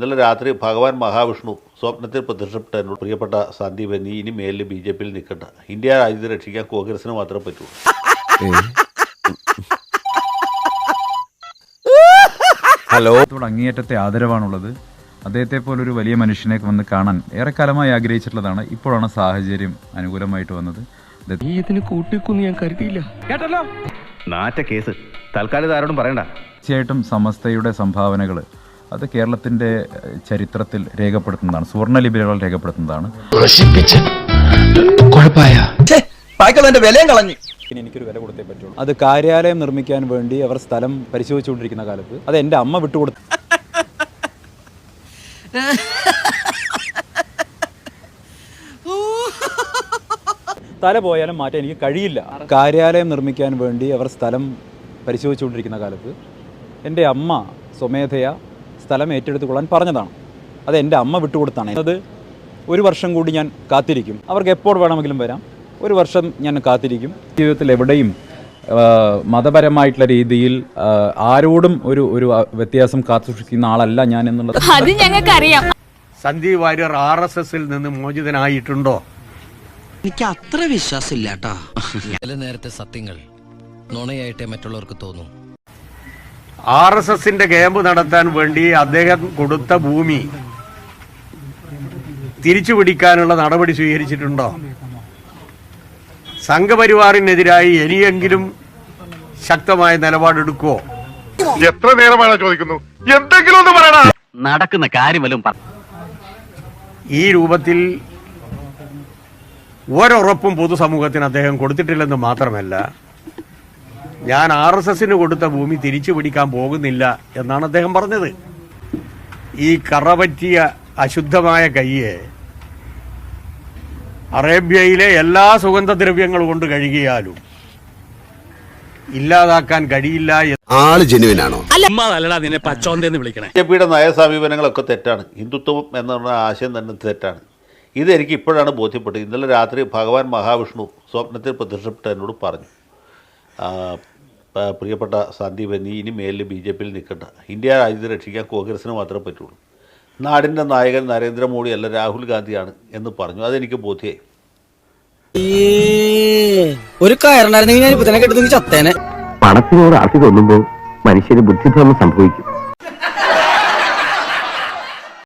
ഇന്നലെ രാത്രി ഭഗവാൻ മഹാവിഷ്ണു സ്വപ്നത്തിൽ പ്രത്യക്ഷപ്പെട്ട എന്നോട് പ്രിയപ്പെട്ട സന്ദീപ് നീ ഇനി മേലിൽ ബി ജെ പിയിൽ നിൽക്കണ്ട. ഇന്ത്യ രാജ്യത്തെ രക്ഷിക്കാൻ കോൺഗ്രസിന് മാത്രമേ പറ്റൂ. ഹലോ. അങ്ങേയറ്റത്തെ ആദരവാണുള്ളത്. അദ്ദേഹത്തെ ഒരു വലിയ മനുഷ്യനെ വന്ന് കാണാൻ ഏറെക്കാലമായി ആഗ്രഹിച്ചിട്ടുള്ളതാണ്. ഇപ്പോഴാണ് സാഹചര്യം അനുകൂലമായിട്ട് വന്നത്. അദ്ദേഹം നീ ഇതിന് കൂട്ടിക്കൊന്നും ഞാൻ കരുതിയില്ല. കേട്ടല്ലോ? നാറ്റ കേസ്. തൽക്കാലം ആരോടും പറയണ്ട. തീർച്ചയായിട്ടും സമസ്തയുടെ സംഭാവനകൾ അത് കേരളത്തിന്റെ ചരിത്രത്തിൽ രേഖപ്പെടുത്തുന്നതാണ് സുവർണലിപികൾ രേഖപ്പെടുത്തുന്നതാണ്. വിലയും കളഞ്ഞു. പിന്നെ എനിക്കൊരു വില കൊടുത്തേ പറ്റുള്ളൂ. അത് കാര്യാലയം നിർമ്മിക്കാൻ വേണ്ടി അവർ സ്ഥലം പരിശോധിച്ചുകൊണ്ടിരിക്കുന്ന കാലത്ത് അത് എന്റെ അമ്മ വിട്ടുകൊടുത്തു തല പോയാലും മാറ്റാൻ എനിക്ക് കഴിയില്ല. കാര്യാലയം നിർമ്മിക്കാൻ വേണ്ടി അവർ സ്ഥലം പരിശോധിച്ചുകൊണ്ടിരിക്കുന്ന കാലത്ത് എന്റെ അമ്മ സ്വമേധയ സ്ഥലം ഏറ്റെടുത്തുകൊള്ളാൻ പറഞ്ഞതാണ്. അത് എന്റെ അമ്മ വിട്ടുകൊടുത്താണ്. അത് ഒരു വർഷം കൂടി ഞാൻ കാത്തിരിക്കും. അവർക്ക് എപ്പോൾ വേണമെങ്കിലും വരാം. ഒരു വർഷം ഞാൻ കാത്തിരിക്കും. ജീവിതത്തിൽ എവിടെയും മതപരമായിട്ടുള്ള രീതിയിൽ ആരോടും ഒരു ഒരു വ്യത്യാസം കാത്തുസൂക്ഷിക്കുന്ന ആളല്ല ഞാൻ എന്നുള്ളത് അത് ഞങ്ങൾക്കറിയാം. സന്ദീപ് വാര്യർ ആർ എസ് എസിൽ നിന്ന് മോചിതനായിട്ടുണ്ടോ? എനിക്ക് അത്ര വിശ്വാസമില്ല കേട്ടോ ചില നേരത്തെ സത്യങ്ങൾ നുണയായിട്ടേ മറ്റുള്ളവർക്ക് തോന്നും. ആർ എസ് എസിന്റെ ക്യാമ്പ് നടത്താൻ വേണ്ടി അദ്ദേഹം കൊടുത്ത ഭൂമി തിരിച്ചു പിടിക്കാനുള്ള നടപടി സ്വീകരിച്ചിട്ടുണ്ടോ? സംഘപരിവാറിനെതിരായി ഇനിയെങ്കിലും ശക്തമായ നിലപാടെടുക്കുവോ? എത്ര നേരമാണ് ചോദിക്കുന്നു? എന്തെങ്കിലും ഒന്ന് പറയണ? നടക്കുന്ന കാര്യമല്ല ഈ രൂപത്തിൽ ഒരുറപ്പും പൊതുസമൂഹത്തിന് അദ്ദേഹം കൊടുത്തിട്ടില്ലെന്ന് മാത്രമല്ല ഞാൻ ആർ എസ് എസിന് കൊടുത്ത ഭൂമി തിരിച്ചു പിടിക്കാൻ പോകുന്നില്ല എന്നാണ് അദ്ദേഹം പറഞ്ഞത്. ഈ കറപറ്റിയ അശുദ്ധമായ കയ്യെ അറേബ്യയിലെ എല്ലാ സുഗന്ധദ്രവ്യങ്ങൾ കൊണ്ട് കഴുകിയാലും ഇല്ലാതാക്കാൻ കഴിയില്ല ആൾ ജെനുവിനാണോ? ബിജെപിയുടെ നയ സമീപനങ്ങളൊക്കെ നയസമീപനങ്ങളൊക്കെ തെറ്റാണ്. ഹിന്ദുത്വം എന്ന് പറഞ്ഞ ആശയം തന്നെ തെറ്റാണ്. ഇത് എനിക്ക് ഇപ്പോഴാണ് ബോധ്യപ്പെട്ടത്. ഇന്നലെ രാത്രി ഭഗവാൻ മഹാവിഷ്ണു സ്വപ്നത്തിൽ പ്രത്യക്ഷപ്പെട്ട എന്നോട് പറഞ്ഞു. പ്രിയപ്പെട്ട സന്ദീപ് നീ ഇനി മേലിൽ ബി ജെ പിയിൽ നിൽക്കണ്ട. ഇന്ത്യ രാജ്യത്തെ രക്ഷിക്കാൻ കോൺഗ്രസിന് മാത്രമേ പറ്റുള്ളൂ. നാടിന്റെ നായകൻ നരേന്ദ്രമോദി അല്ല രാഹുൽ ഗാന്ധിയാണ് എന്ന് പറഞ്ഞു. അതെനിക്ക് ബോധ്യമായി ഒരു കയറുണ്ടായിരുന്നെങ്കിൽ ഞാൻ ഇപ്പൊ തന്നെ ചത്തേനെ. പണത്തിനോട് ആർത്തി തോന്നുമ്പോൾ മനുഷ്യന് ബുദ്ധിഭ്രമം സംഭവിക്കും.